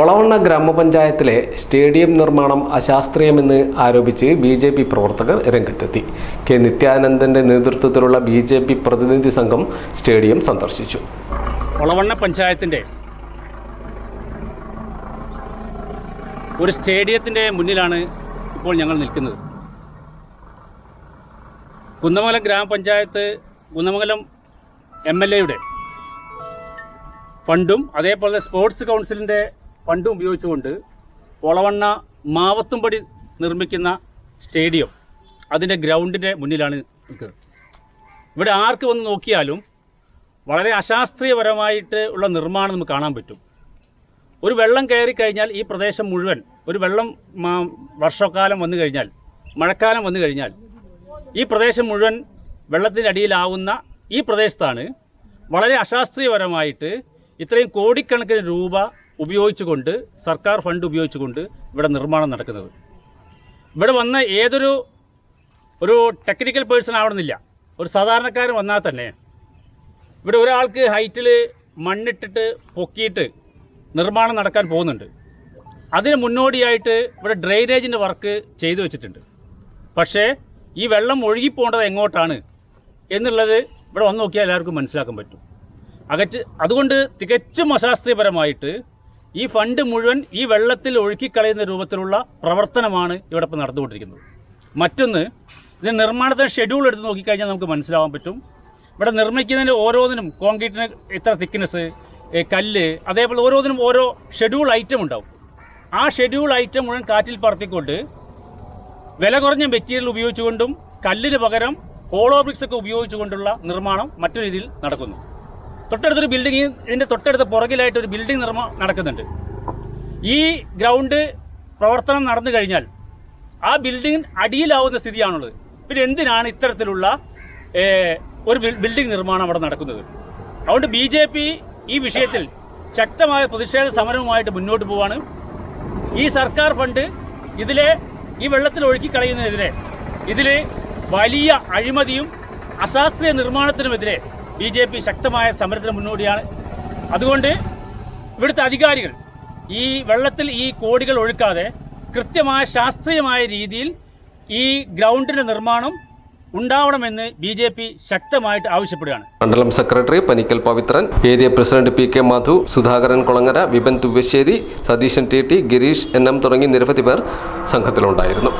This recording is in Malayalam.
ഒളവണ്ണ ഗ്രാമപഞ്ചായത്തിലെ സ്റ്റേഡിയം നിർമ്മാണം അശാസ്ത്രീയമെന്ന് ആരോപിച്ച് ബി ജെ പി പ്രവർത്തകർ രംഗത്തെത്തി. കെ നിത്യാനന്ദന്റെ നേതൃത്വത്തിലുള്ള ബി ജെ പി പ്രതിനിധി സംഘം സ്റ്റേഡിയം സന്ദർശിച്ചു. ഒളവണ്ണ പഞ്ചായത്തിന്റെ ഒരു സ്റ്റേഡിയത്തിന്റെ മുന്നിലാണ് ഇപ്പോൾ ഞങ്ങൾ നിൽക്കുന്നത്. കുന്നമംഗലം ഗ്രാമപഞ്ചായത്ത് കുന്നമംഗലം എം എൽ എയുടെ ഫണ്ടും അതേപോലെ സ്പോർട്സ് കൗൺസിലിന്റെ ഫണ്ടും ഉപയോഗിച്ചുകൊണ്ട് ഒളവണ്ണ മാവത്തുംപടി നിർമ്മിക്കുന്ന സ്റ്റേഡിയം അതിന്റെ ഗ്രൗണ്ടിന്റെ മുന്നിലാണ് ഇവിടെ ആർക്ക് വന്ന് നോക്കിയാലും വളരെ അശാസ്ത്രീയപരമായിട്ട് ഉള്ള നിർമ്മാണം നമുക്ക് കാണാൻ പറ്റും. ഒരു വെള്ളം കയറി കഴിഞ്ഞാൽ ഈ പ്രദേശം മുഴുവൻ ഒരു വെള്ളം വർഷക്കാലം വന്നു കഴിഞ്ഞാൽ മഴക്കാലം വന്നു കഴിഞ്ഞാൽ ഈ പ്രദേശം മുഴുവൻ വെള്ളത്തിന്റെ അടിയിലാവുന്ന ഈ പ്രദേശത്താണ് വളരെ അശാസ്ത്രീയപരമായിട്ട് ഇത്രയും കോടിക്കണക്കിന് രൂപ ഉപയോഗിച്ചുകൊണ്ട് സർക്കാർ ഫണ്ട് ഉപയോഗിച്ചുകൊണ്ട് ഇവിടെ നിർമ്മാണം നടക്കുന്നത്. ഇവിടെ വന്ന ഏതൊരു ഒരു ടെക്നിക്കൽ പേഴ്സൺ ആവണമെന്നില്ല. ഒരു സാധാരണക്കാരൻ വന്നാൽ തന്നെ ഇവിടെ ഒരാൾക്ക് ഹൈറ്റിൽ മണ്ണിട്ടിട്ട് പൊക്കിയിട്ട് നിർമ്മാണം നടക്കാൻ പോകുന്നുണ്ട്. അതിന് മുന്നോടിയായിട്ട് ഇവിടെ ഡ്രെയിനേജിന്റെ വർക്ക് ചെയ്തു വെച്ചിട്ടുണ്ട്. പക്ഷേ ഈ വെള്ളം ഒഴുകിപ്പോണ്ടത് എങ്ങോട്ടാണ് എന്നുള്ളത് ഇവിടെ വന്ന് നോക്കിയാൽ എല്ലാവർക്കും മനസ്സിലാക്കാൻ പറ്റും. അകച്ച് അതുകൊണ്ട് തികച്ചും അശാസ്ത്രീയപരമായിട്ട് ഈ ഫണ്ട് മുഴുവൻ ഈ വെള്ളത്തിൽ ഒഴുക്കിക്കളയുന്ന രൂപത്തിലുള്ള പ്രവർത്തനമാണ് ഇവിടെ ഇപ്പോൾ നടന്നുകൊണ്ടിരിക്കുന്നത്. മറ്റൊന്ന് ഇത് നിർമ്മാണത്തിന് ഷെഡ്യൂൾ എടുത്ത് നോക്കിക്കഴിഞ്ഞാൽ നമുക്ക് മനസ്സിലാവാൻ പറ്റും. ഇവിടെ നിർമ്മിക്കുന്നതിന് ഓരോന്നിനും കോൺക്രീറ്റിന് ഇത്ര തിക്നെസ് കല്ല് അതേപോലെ ഓരോന്നിനും ഓരോ ഷെഡ്യൂൾ ഐറ്റം ഉണ്ടാവും. ആ ഷെഡ്യൂൾ ഐറ്റം മുഴുവൻ കാറ്റിൽ പറത്തിക്കൊണ്ട് വില കുറഞ്ഞ മെറ്റീരിയൽ ഉപയോഗിച്ചുകൊണ്ടും കല്ലിന് പകരം ഹോളോബ്രിക്സ് ഒക്കെ ഉപയോഗിച്ചുകൊണ്ടുള്ള നിർമ്മാണം മറ്റൊരു രീതിയിൽ നടക്കുന്നു. തൊട്ടടുത്തൊരു ബിൽഡിംഗ് ഇതിന്റെ തൊട്ടടുത്ത പുറകിലായിട്ട് ഒരു ബിൽഡിംഗ് നിർമ്മാണം നടക്കുന്നുണ്ട്. ഈ ഗ്രൗണ്ട് പ്രവർത്തനം നടന്നു കഴിഞ്ഞാൽ ആ ബിൽഡിംഗ് അടിയിലാവുന്ന സ്ഥിതിയാണുള്ളത്. പിന്നെ എന്തിനാണ് ഇത്തരത്തിലുള്ള ഒരു ബിൽഡിംഗ് നിർമ്മാണം അവിടെ നടക്കുന്നത്? അതുകൊണ്ട് ബി ജെ പി ഈ വിഷയത്തിൽ ശക്തമായ പ്രതിഷേധ സമരവുമായിട്ട് മുന്നോട്ട് പോവാണ്. ഈ സർക്കാർ ഫണ്ട് ഇതിലെ ഈ വെള്ളത്തിൽ ഒഴുക്കി കളയുന്നതിനെതിരെ ഇതിൽ വലിയ അഴിമതിയും അശാസ്ത്രീയ നിർമ്മാണത്തിനുമെതിരെ ബി ജെ പി ശക്തമായ സമരത്തിന് മുന്നോടിയാണ്. അതുകൊണ്ട് ഇവിടുത്തെ അധികാരികൾ ഈ വെള്ളത്തിൽ ഈ കോടികൾ ഒഴുക്കാതെ കൃത്യമായ ശാസ്ത്രീയമായ രീതിയിൽ ഈ ഗ്രൗണ്ടിന്റെ നിർമ്മാണം ഉണ്ടാവണമെന്ന് ബി ജെ പി ശക്തമായിട്ട് ആവശ്യപ്പെടുകയാണ്. മണ്ഡലം secretary Panikkal Pavithran area president P K Madhu Sudhakaran Kulangara Vipin Thuvassery Satheesan T T Girish N M തുടങ്ങി നിരവധി പേർ സംഘത്തിലുണ്ടായിരുന്നു.